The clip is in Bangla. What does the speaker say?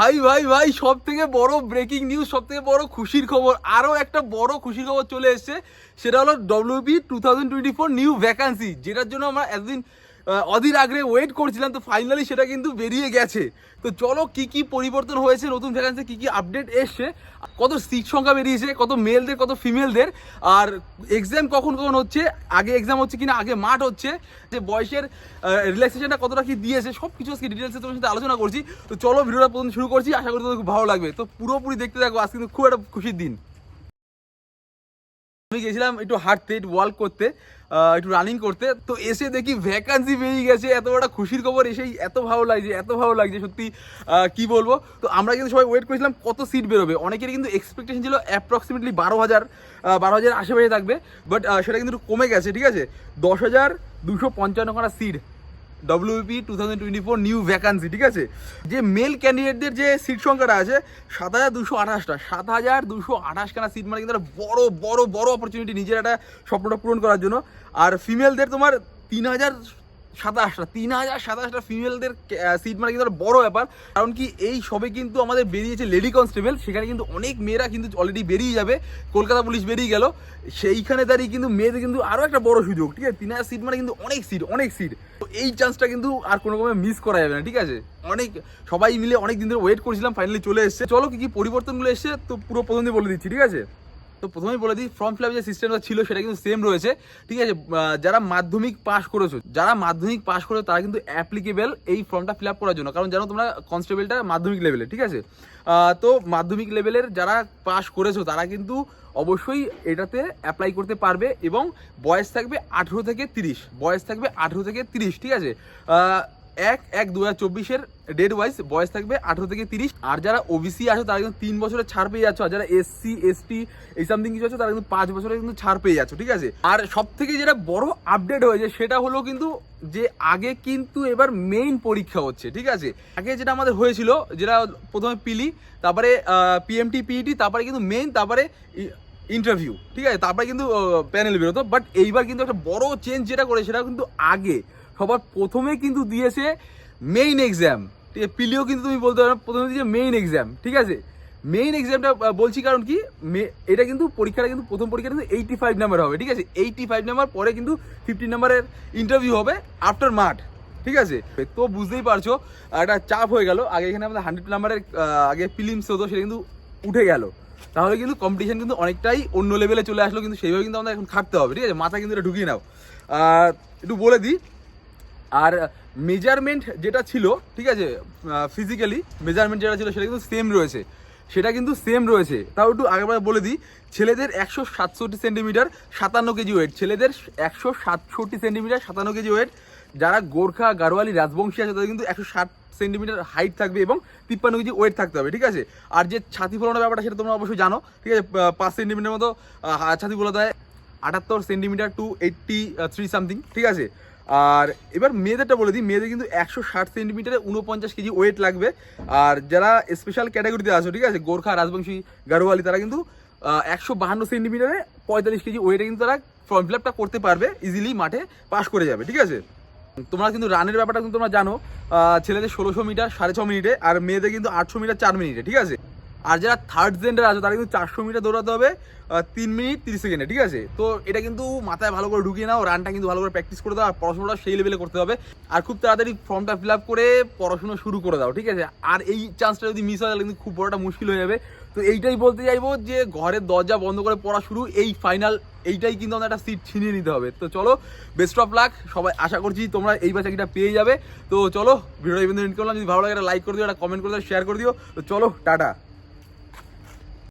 ভাই ভাই ভাই সব থেকে বড় ব্রেকিং নিউজ সব থেকে বড় খুশির খবর, আরও একটা বড় খুশির খবর চলে এসছে, সেটা হলো WP two thousand twenty four new vacancy যেটার জন্য আমরা এতদিন অধীর আগ্রহে ওয়েট করছিলাম, তো ফাইনালি সেটা কিন্তু বেরিয়ে গেছে। তো চলো কি কি পরিবর্তন হয়েছে, নতুন ভ্যাকান্সি কি কি আপডেট এসছে, কত সিট সংখ্যা বেরিয়েছে, কত মেলদের কত ফিমেলদের আর এক্সাম কখন কখন হচ্ছে, আগে এক্সাম হচ্ছে কিনা, আগে মাঠ হচ্ছে, যে বয়সের রিল্যাক্সেশনটা কতটা কি দিয়েছে সব কিছু আজকে ডিটেলসে তোমার সাথে আলোচনা করছি। তো চলো ভিডিওটা প্রথম শুরু করছি, আশা করি তোমাদের খুব ভালো লাগবে। তো পুরোপুরি দেখতে থাকো, আজকে কিন্তু খুব একটা খুশির দিন। আমি গেছিলাম একটু হাঁটতে, একটু ওয়ার্ক করতে। একটু রানিং করতে। তো এসে দেখি ভ্যাকান্সি বেরিয়ে গেছে। এত বড় খুশির খবর এসেই এত ভালো লাগছে, এত ভালো লাগছে, সত্যি কি বলব? তো আমরা কিন্তু সবাই ওয়েট করেছিলাম কত সিট বেরোবে। অনেকেরই কিন্তু এক্সপেকটেশন ছিল অ্যাপ্রক্সিমেটলি বারো হাজার বারো হাজার আশেপাশে থাকবে বাট সেটা কিন্তু কমে গেছে, ঠিক আছে? দশ হাজার দুশো পঞ্চান্ন খানা seat WP two thousand twenty four new vacancy ঠিক আছে? যে মেল ক্যান্ডিডেটদের যে সিট সংখ্যাটা আছে, সাত হাজার দুশো আঠাশটা, সাত হাজার দুশো আঠাশখানা সিট মানে কিন্তু বড় বড় বড় অপরচুনিটি নিজের একটা স্বপ্নটা পূরণ করার জন্য। আর ফিমেলদের তোমার তিন হাজার সাতাশটা, তিন হাজার সাতাশটা ফিমেলদের সিট মানে কিন্তু বড় ব্যাপার। কারণ কি, এই সবে কিন্তু আমাদের বেরিয়েছে লেডি কনস্টেবল সেখানে কিন্তু অনেক মেয়েরা কিন্তু অলরেডি বেরিয়ে যাবে। কলকাতা পুলিশ বেরিয়ে গেল। সেইখানে দাঁড়িয়ে কিন্তু মেয়েদের কিন্তু আরও একটা বড় সুযোগ, ঠিক আছে? তিন হাজার সিট মানে কিন্তু অনেক সিট অনেক সিট তো এই চান্সটা কিন্তু আর কোনো মিস করা যাবে না, ঠিক আছে? অনেক, সবাই মিলে অনেক দিন ধরে ওয়েট করছিলাম ফাইনালি চলে এসেছে। চলো কি কি পরিবর্তনগুলো এসেছে, তো পুরো প্রথম দিয়ে বলে দিচ্ছি, ঠিক আছে? তো প্রথমেই বলে দিই ফর্ম ফিল যে সিস্টেমটা ছিল সেটা কিন্তু সেম রয়েছে। ঠিক আছে যারা মাধ্যমিক পাস করেছ, যারা মাধ্যমিক পাস করেছ, তারা কিন্তু অ্যাপ্লিকেবল এই ফর্মটা ফিল করার জন্য। কারণ জানো তোমরা কনস্টেবলটা মাধ্যমিক লেভেলে ঠিক আছে? তো মাধ্যমিক লেভেলের যারা পাস করেছ, তারা কিন্তু অবশ্যই এটাতে অ্যাপ্লাই করতে পারবে এবং বয়স থাকবে আঠেরো থেকে তিরিশ। বয়স থাকবে আঠেরো থেকে তিরিশ, ঠিক আছে? এক এক, দু হাজার চব্বিশের ডেট ওয়াইজ বয়স থাকবে আঠেরো থেকে তিরিশ। আর যারা ওবিসি আছো, তারা কিন্তু তিন বছরের ছাড় পেয়ে যাচ্ছ। আর যারা এসসি এসটি এই সামথিং কিছু আছে, তারা কিন্তু পাঁচ বছরের কিন্তু ছাড় পেয়ে যাচ্ছ, ঠিক আছে? আর সব থেকে যেটা বড় আপডেট হয়েছে, সেটা হলো কিন্তু যে আগে কিন্তু এবার মেইন পরীক্ষা হচ্ছে, ঠিক আছে? আগে যেটা আমাদের হয়েছিল, যেটা প্রথমে পিলি তারপরে পিএমটি পিইটি E তারপরে কিন্তু মেইন তারপরে ইন্টারভিউ ঠিক আছে? তারপরে কিন্তু প্যানেল বেরোতো। বাট এইবার কিন্তু একটা বড় চেঞ্জ যেটা করে সেটা কিন্তু আগে। সবার প্রথমে কিন্তু দিয়েছে মেইন এক্সাম ঠিক আছে, পিলিও কিন্তু তুমি বলতে পারো, প্রথমে দিয়েছে মেইন এক্সাম ঠিক আছে? মেইন এক্সামটা বলছি কারণ কি এটা কিন্তু পরীক্ষাটা কিন্তু, প্রথম পরীক্ষা কিন্তু এইটি ফাইভ নাম্বার হবে, ঠিক আছে? এইটি ফাইভ নাম্বার পরে কিন্তু ফিফটি নাম্বারের ইন্টারভিউ হবে আফটার মাঠ, ঠিক আছে? তো বুঝতেই পারছ, একটা চাপ হয়ে গেল, আগে এখানে আমাদের হান্ড্রেড নাম্বারের আগে ফিলিমস হতো, সেটা কিন্তু উঠে গেল। তাহলে কিন্তু কম্পিটিশন কিন্তু অনেকটাই অন্য লেভেলে চলে আসলো, কিন্তু সেইভাবে কিন্তু আমাদের এখন খাটতে হবে, ঠিক আছে? মাথা কিন্তু এটা ঢুকিয়ে নাও। একটু বলে দিই আর মেজারমেন্ট যেটা ছিল, ঠিক আছে ফিজিক্যালি মেজারমেন্ট যেটা ছিল সেটা কিন্তু সেম রয়েছে। সেটা কিন্তু সেম রয়েছে। তাও একটু আগেবার বলে দিই, ছেলেদের একশো সাতষট্টি সেন্টিমিটার সাতান্ন কেজি ওয়েট ছেলেদের একশো সাতষট্টি সেন্টিমিটার সাতান্ন কেজি ওয়েট যারা গোর্খা, গারোয়ালি, রাজবংশী আছে, তাদের কিন্তু একশো ষাট সেন্টিমিটার হাইট থাকবে এবং তিপ্পান্ন কেজি ওয়েট থাকতে হবে, ঠিক আছে? আর যে ছাতি ফোলানোর ব্যাপারটা সেটা তোমরা অবশ্যই জানো, ঠিক আছে? পাঁচ সেন্টিমিটার মতো ছাতি ফোলাতে হয়, আটাত্তর centimetre to eighty three something ঠিক আছে? আর এবার মেয়েদেরটা বলে দিই, মেয়েদের কিন্তু একশো ষাট সেন্টিমিটারে উনপঞ্চাশ কেজি ওয়েট লাগবে। আর যারা স্পেশাল ক্যাটাগরিতে আছো, ঠিক আছে, গোর্খা, রাজবংশী গারোয়ালি তারা কিন্তু একশো বাহান্ন সেন্টিমিটারে পঁয়তাল্লিশ কেজি ওয়েটে কিন্তু তারা ফর্ম ফিল আপটা করতে পারবে ইজিলি মাঠে পাস করে যাবে, ঠিক আছে? তোমরা কিন্তু রানের ব্যাপারটা কিন্তু তোমরা জানো ছেলেদের ষোলোশো মিটার, সাড়ে ছ মিনিটে, আর মেয়েদের কিন্তু আটশো মিটার, চার মিনিটে, ঠিক আছে? আর যারা থার্ড জেন্ডার আছে, তারা কিন্তু চারশো মিটার দৌড়াতে হবে তিন মিনিট তিরিশ সেকেন্ডে, ঠিক আছে? তো এটা কিন্তু মাথায় ভালো করে ঢুকিয়ে নাও রানটা কিন্তু ভালো করে প্র্যাকটিস করে দাও, আর পড়াশোনাটা সেই লেভেলে করতে হবে। আর খুব তাড়াতাড়ি ফর্মটা ফিল আপ করে পড়াশোনা শুরু করে দাও, ঠিক আছে? আর এই চান্সটা যদি মিস হয়, তাহলে কিন্তু খুব বড়টা মুশকিল হয়ে যাবে। তো এইটাই বলতে চাইব যে, ঘরের দরজা বন্ধ করে পড়া শুরু, এই ফাইনাল এইটাই কিন্তু আমাদের একটা সিট ছিনিয়ে নিতে হবে। তো চলো বেস্ট অফ লাক সবাই আশা করছি তোমরা এই বা চাকরিটা পেয়ে যাবে। তো চলো ভিডিও ইভেন্ট করলাম। যদি ভালো লাগে লাইক করে দিও, একটা কমেন্ট করে দিও শেয়ার করে দিও। তো চলো, টাটা।